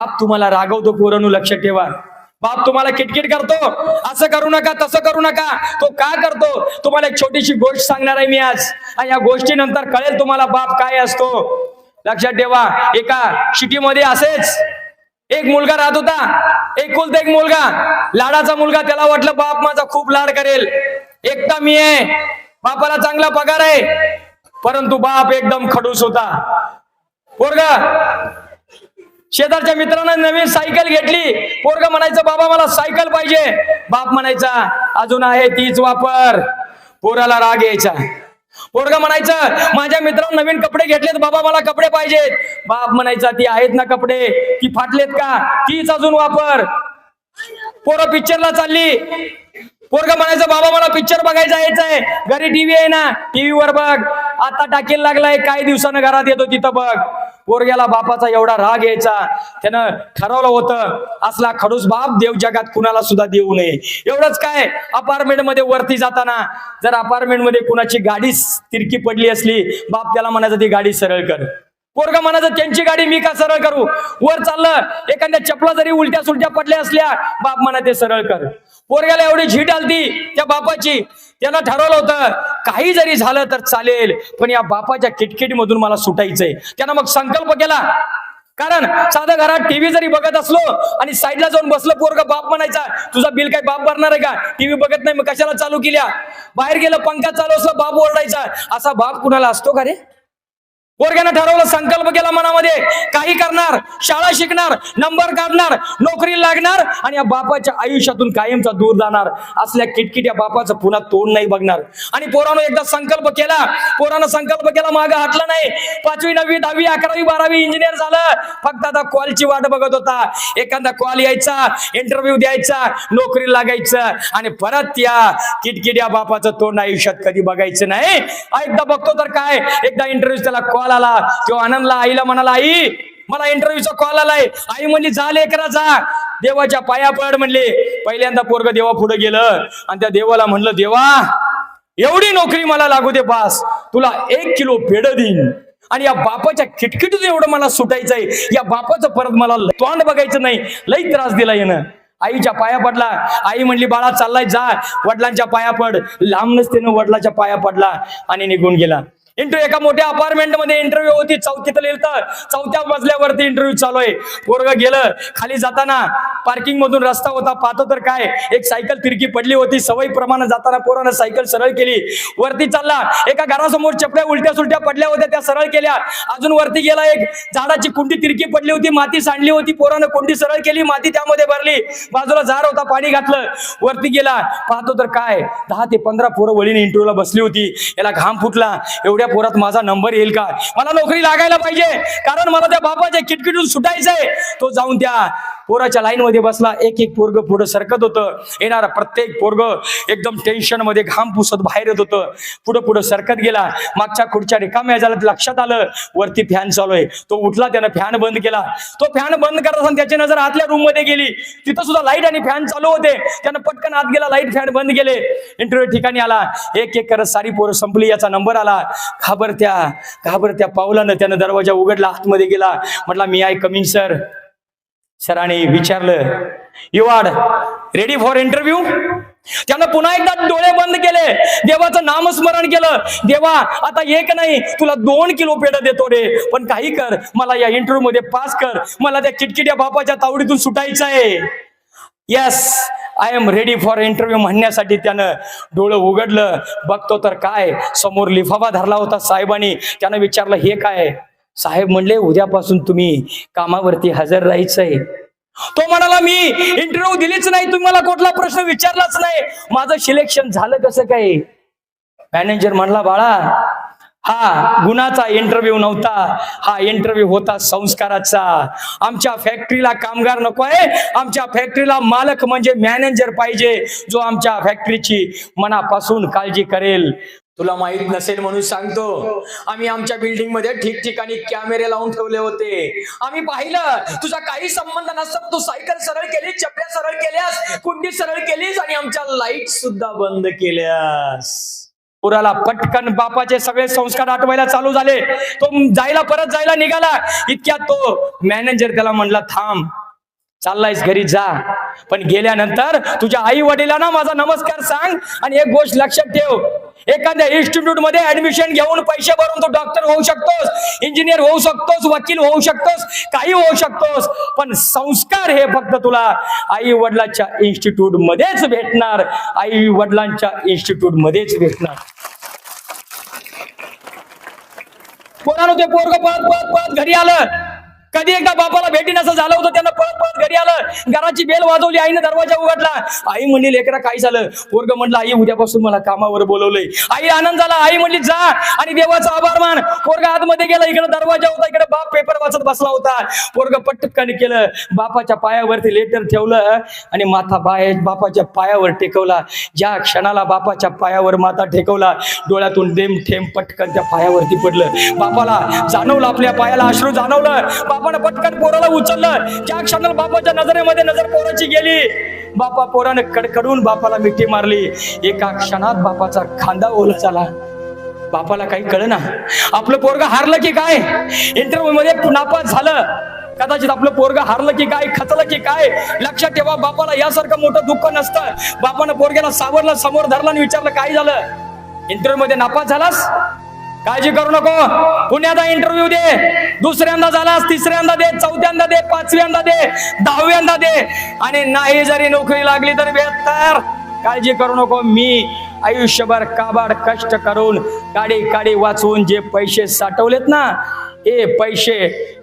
बाप तुम्हाला रागवतो पोरांनो लक्ष ठेवा. बाप तुम्हाला किटकिट करतो. असं करू नका तसं करू नका. तो का करतो? तुम्हाला एक छोटीशी गोष्ट सांगणार आहे मी आज. आणि या गोष्टीनंतर कळेल तुम्हाला बाप काय असतो. लक्षात ठेवा एका शिटीमध्ये असेच. एक मुलगा राहत होता. एकुलता एक मुलगा. लाडाचा मुलगा त्याला वाटलं बाप माझा खूप लाड करेल. एकटा मी आहे. बापाला चांगला पगार आहे. परंतु बाप एकदम खडूस होता. पोरगा शेजारच्या मित्रानं नवीन सायकल घेतली. पोरग म्हणायचं बाबा मला सायकल पाहिजे. बाप म्हणायचा अजून आहे तीच वापर. पोराला राग यायचा. पोरग म्हणायचं माझ्या मित्रांना नवीन कपडे घेतलेत बाबा मला कपडे पाहिजेत. बाप म्हणायचा ती आहेत ना कपडे? ती फाटलेत का? तीच अजून वापर. पोरं पिक्चरला चालली. पोरग म्हणायचं बाबा मला पिक्चर बघायचा यायचंय घरी टीव्ही आहे ना. टीव्हीवर बघ. आता टाकेल लागलाय काही दिवसानं घरात येतो तिथं बघ. पोरग्याला बापाचा एवढा राग यायचा. त्यानं ठरवलं होतं असला खडूस बाप देव जगात कुणाला सुद्धा देऊ नये. एवढंच काय अपार्टमेंटमध्ये वरती जाताना जर अपार्टमेंटमध्ये कुणाची गाडी तिरकी पडली असली बाप त्याला म्हणायचं ती गाडी सरळ कर. पोरग म्हणायचं त्यांची गाडी मी का सरळ करू? वर चाललं एखाद्या चपला जरी उलट्या सुलट्या पडल्या असल्या बाप म्हणा ते सरळ कर. पोरग्याला एवढी झीट आलती त्या बापाची त्यानं ठरवलं होतं काही जरी झालं तर चालेल पण या बापाच्या किटकिटी मधून मला सुटायचंय. त्यानं मग संकल्प केला. कारण साधं घरात टीव्ही जरी बघत असलो आणि साईडला जाऊन बसलं पोरग बाप म्हणायचा तुझा बिल काय बाप भरणार आहे का? टीव्ही बघत नाही मग कशाला चालू केल्या? बाहेर गेलं पंखा चालू असलं बाप ओरडायचा. असा बाप कुणाला असतो का रे? पोरग्यानं ठरवलं संकल्प केला मनामध्ये. काही करणार शाळा शिकणार नंबर काढणार नोकरी लागणार आणि या बापाच्या आयुष्यातून कायमचा दूर जाणार. असल्या किटकिट्या बापाचं पुन्हा तोंड नाही बघणार. आणि पोरानं एकदा संकल्प केला पोरानं संकल्प केला मागं हटलं नाही. पाचवी नववी दहावी अकरावी बारावी इंजिनियर झालं. फक्त आता कॉलची वाट बघत होता. एखादा कॉल यायचा इंटरव्ह्यू द्यायचा नोकरी लागायचं आणि परत या किटकिट्या बापाचं तोंड आयुष्यात कधी बघायचं नाही. एकदा बघतो तर काय? एकदा इंटरव्ह्यू त्याला कॉल आला किंवा आनंदला आईला म्हणाला आई मला इंटरव्ह्यूचा कॉल आलाय. आई म्हणली जा लेकरा जा देवाच्या पाया पड म्हणले. पहिल्यांदा पोरग देवा पुढे गेलं. आणि त्या देवाला म्हणलं देवा एवढी नोकरी मला लागू दे बास. तुला एक किलो पेड देईन. आणि या बापाच्या खिटखिटीतून एवढं मला सुटायचंय. या बापाचं परत मला तोंड बघायचं नाही. लई त्रास दिला येणं आईच्या पाया पडला. आई म्हणली बाळा चाललाय जा. वडिलांच्या पाया पड. लांब नसते वडिलाच्या पाया पडला आणि निघून गेला. इंटरव्ह्यू एका मोठ्या अपार्टमेंटमध्ये इंटरव्ह्यू होती. चौथीत लिहिलं चौथ्या मजल्यावरती इंटरव्ह्यू चालू आहे. पोरग गेलं. खाली जाताना पार्किंग मधून रस्ता होता. पाहतो तर काय? एक सायकल तिरकी पडली होती. सवयी प्रमाणे जाताना पोरानं सायकल सरळ केली. वरती चालला. एका घरासमोर चपड्या उलट्या सुलट्या पडल्या होत्या. त्या सरळ केल्या. अजून वरती गेला एक. झाडाची कुंडी तिरकी पडली होती. माती सांडली होती. पोरानं कुंडी सरळ केली. माती त्यामध्ये भरली. बाजूला झाड होता. पाणी घातलं. वरती गेला. पाहतो तर काय? दहा ते पंधरा पोरं वळीने इंटरव्ह्यूला बसली होती. याला घाम फुटला. एवढ्या पोरात माझा नंबर येईल का? मला नोकरी लागायला पाहिजे. कारण मला त्या बापाच्या किटकिटून सुटायचंय. तो जाऊन त्या पोराच्या लाईन मध्ये बसला एक एक पोरग पुढं सरकत होतं. येणारा प्रत्येक पोरग एकदम टेन्शनमध्ये घाम पुसत बाहेर येत होतं. पुढं पुढं सरकत गेला. मागच्या खुर्च्या रिकाम्या झाल्या लक्षात आलं वरती फॅन चालू आहे. तो उठला त्यानं फॅन बंद केला. तो फॅन बंद करत असताना त्याची नजर आतल्या रूममध्ये गेली. तिथं सुद्धा लाइट आणि फॅन चालू होते. त्यानं पटकन आत गेला लाइट फॅन बंद केले. इंटरव्ह्यू ठिकाणी आला. एक एक करत सारी पोरं संपली याचा नंबर आला. घाबरत्या घाबरत्या पावलानं त्यानं दरवाजा उघडला आतमध्ये गेला. म्हटला मी आय कमिंग सर सरांनी विचारलं you are ready for interview त्यानं पुन्हा एकदा डोळे बंद केले. देवाचं नामस्मरण केलं. देवा आता एक नाही तुला दोन किलो पेढ देतो रे. पण काही कर मला या इंटरव्ह्यू मध्ये पास कर. मला त्या चिटकिट्या बापाच्या तावडीतून सुटायचं आहे. Yes I am ready for interview म्हणण्यासाठी त्यानं डोळं उघडलं. बघतो तर काय समोर लिफाफा धरला होता साहेबांनी. त्यानं विचारलं हे काय? साहेब म्हणले उद्यापासून तुम्ही कामावरती हजर राहायचंय. तो म्हणाला मी इंटरव्ह्यू दिलीच नाही तुम्ही मला कुठला प्रश्न विचारलाच नाही. माझं सिलेक्शन झालं कसं काय? मॅनेजर म्हणला बाळा हा गुणाचा इंटरव्ह्यू नव्हता. हा इंटरव्ह्यू होता संस्काराचा. आमच्या फॅक्टरीला कामगार नको आहे. आमच्या फॅक्टरीला मालक म्हणजे मॅनेजर पाहिजे जो आमच्या फॅक्टरीची मनापासून काळजी करेल. तुला माहीत नसेल म्हणून सांगतो. आम्ही आमच्या बिल्डिंगमध्ये ठिकठिकाणी कॅमेरे लावून ठेवले होते. आम्ही पाहिलं तुझा काही संबंध नसत तू सायकल सरळ केली चपल्या सरळ केल्यास कुंडी सरळ केलीस आणि आमच्या लाइट सुद्धा बंद केल्यास. पुराला पटकन बापाचे सगळे संस्कार आठवायला चालू झाले. तो जायला परत जायला निघाला. इतक्या तो मॅनेजर त्याला म्हणला थांब चाललायस घरी जा. पण गेल्यानंतर तुझ्या आई वडिलांना माझा नमस्कार सांग आणि एक गोष्ट लक्षात ठेव. एखाद्या इन्स्टिट्यूटमध्ये ऍडमिशन घेऊन पैसे भरून तू डॉक्टर होऊ शकतोस इंजिनियर होऊ शकतोस वकील होऊ शकतोस काही होऊ शकतोस पण संस्कार हे फक्त तुला आई वडिलांच्या इन्स्टिट्यूट मध्येच भेटणार. आई वडिलांच्या इन्स्टिट्यूट मध्येच भेटणार. पोरानं ते पोरग पळत पळत पळत घरी आलं? कधी एकदा बापाला भेटी नसं झालं होतं त्यांना पळत पळत घरी आलं. घराची बेल वाजवली आईने दरवाजा उघडला. आई म्हणली लेकरा काय झालं? पोरग म्हणलं आई उद्यापासून मला कामावर बोलवलंय. आई आनंद झाला. आई म्हणली जा आणि देवाचा आभार मान. पोरग आतमध्ये गेला इकडे दरवाजा होता इकडे बाप पेपर वाचत बसला होता. पोरग पटकन केलं बापाच्या पायावरती लेटर ठेवलं आणि माथा बाय बापाच्या पायावर टेकवला. ज्या क्षणाला बापाच्या पायावर माथा टेकवला डोळ्यातून देम थेंब पटकन त्या पायावरती पडलं. बापाला जाणवलं आपल्या पायाला अश्रू जाणवलं. बापानं पटकन पोराला उचललं. त्या क्षणाला बापाच्या नजरेमध्ये नजर पोराची गेली. बापा पोरानं कडकडून बापाला मिठी मारली. एका क्षणात बापाचा खांदा ओला झाला. बापाला काही कळ ना आपलं पोरग हारलं की काय? इंटरव्ह्यू मध्ये नापास झालं. कदाचित आपलं पोरग हारलं की काय खचलं की काय? लक्षात ठेवा बापाला यासारखं मोठं दुःख नसतं. बापानं पोरग्याला सावरलं समोर धरलं आणि विचारलं काय झालं? इंटरव्ह्यू मध्ये नापास झालास? काळजी करू नको. पुण्याचा इंटरव्ह्यू दे. दुसऱ्यांदा झालास तिसऱ्यांदा दे चौथ्यांदा दे पाचव्यांदा दे दहाव्यांदा दे. आणि नाही जरी नोकरी लागली तर बेहतर काळजी करू नको. मी आयुष्यभर काबाड कष्ट करून काडी काडी वाचवून जे पैसे साठवलेत ना हे पैसे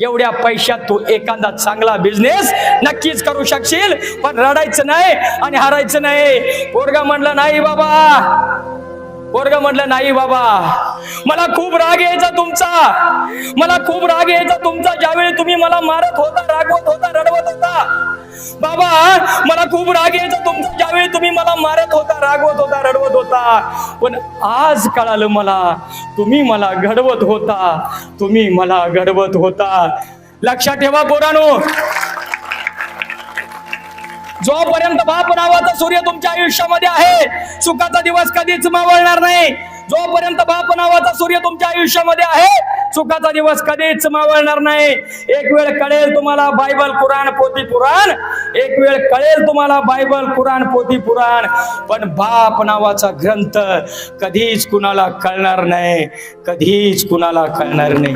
एवढ्या पैशात तू एखादा चांगला बिझनेस नक्कीच करू शकशील. पण रडायचं नाही आणि हरायचं नाही. पोरगा म्हणलं नाही बाबा पोरग म्हटलं नाही बाबा मला खूप राग यायचा तुमचा. मला खूप राग यायचा तुमचा. ज्यावेळी तुम्ही मला मारत होता रागवत होता रडवत होता बाबा मला खूप राग यायचा तुमचा. ज्यावेळी तुम्ही मला मारत होता रागवत होता रडवत होता. पण आज कळालं मला तुम्ही मला घडवत होता. तुम्ही मला घडवत होता. लक्षात ठेवा पोरानो. जोपर्यंत बाप नावाचा सूर्य तुमच्या आयुष्यामध्ये आहे सुखाचा दिवस कधीच मावळणार नाही. जोपर्यंत बाप नावाचा सूर्य तुमच्या आयुष्यामध्ये आहे सुखाचा दिवस कधीच मावळणार नाही. एक वेळ कळेल तुम्हाला बायबल कुराण पोती पुराण. एक वेळ कळेल तुम्हाला बायबल कुराण पोती पुराण. पण बाप नावाचा ग्रंथ कधीच कुणाला कळणार नाही कधीच कुणाला कळणार नाही.